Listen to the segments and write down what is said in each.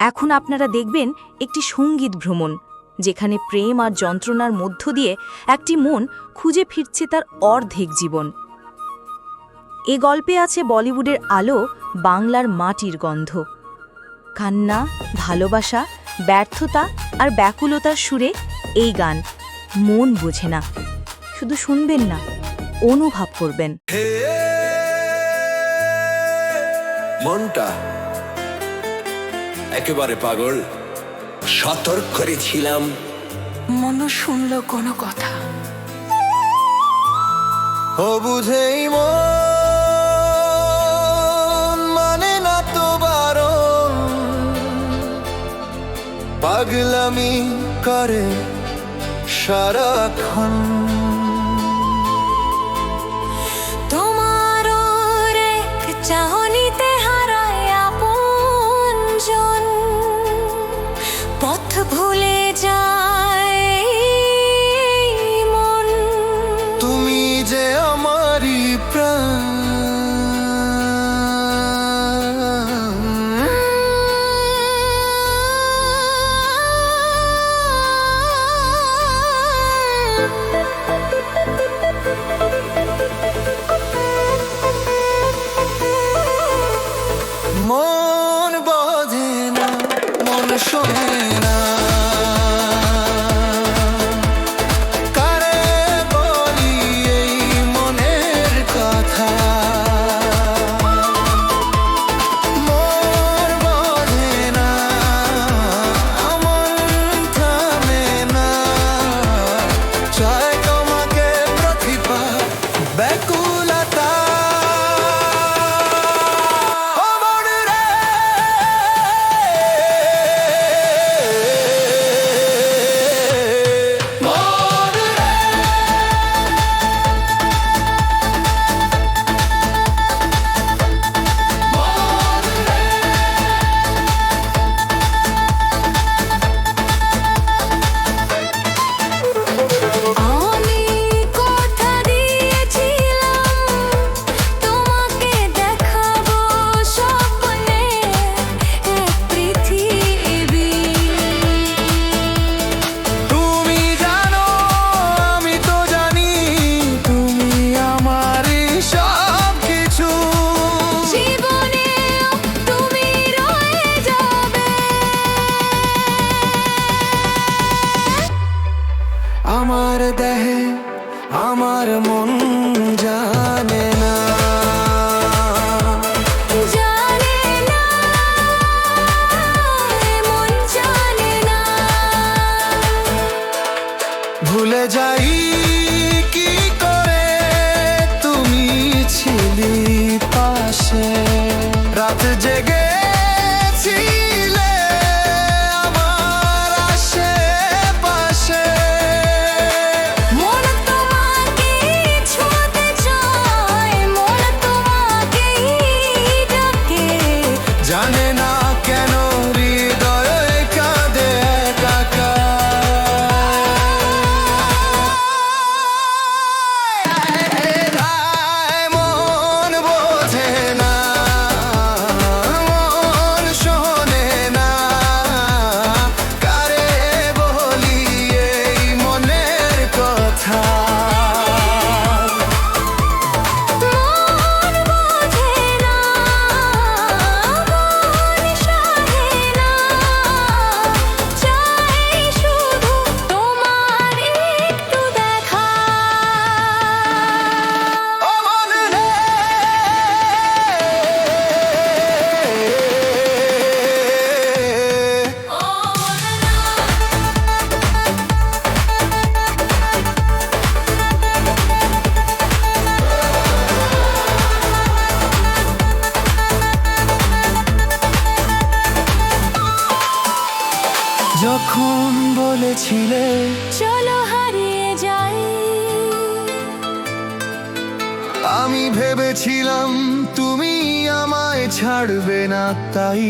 এখন আপনারা দেখবেন একটি সংগীত ভ্রমণ, যেখানে প্রেম আর যন্ত্রণার মধ্য দিয়ে একটি মন খুঁজে ফিরছে তার অর্ধেক জীবন। এ গল্পে আছে বলিউডের আলো, বাংলার মাটির গন্ধ। কান্না, ভালোবাসা, ব্যর্থতা আর ব্যাকুলতার সুরে এই গান, মন বোঝে না। শুধু শুনবেন না, অনুভব করবেন। মনটা একেবারে পাগল। সতর্ক করেছিলাম মন শুনল কোনো কথা। ও বুঝেই মন মানে না তো বারণ। পাগলামি করে সারাক্ষণ। তোমার এক যখন বলেছিলে? চলো হারিয়ে যাই। আমি ভেবেছিলাম তুমি আমায় ছাড়বে না তাই।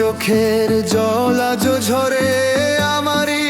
চোখের জল আজ ঝরে আমারই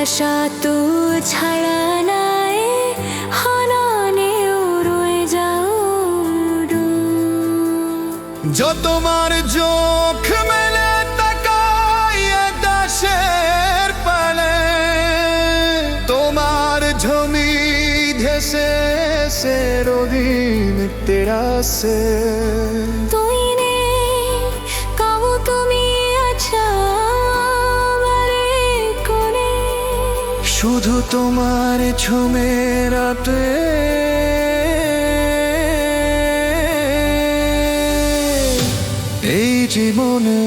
জ্ঞানবাসা তু ছাড়া নাই হননে রয়ে যাও जो তোমার চোখ মেলে তাকাই দাসের পানে তোমার ঝমি ধেসে সে রোদিন তেরা সে তুই শুধু তোমার ছুমে রাতে। এই জীবনে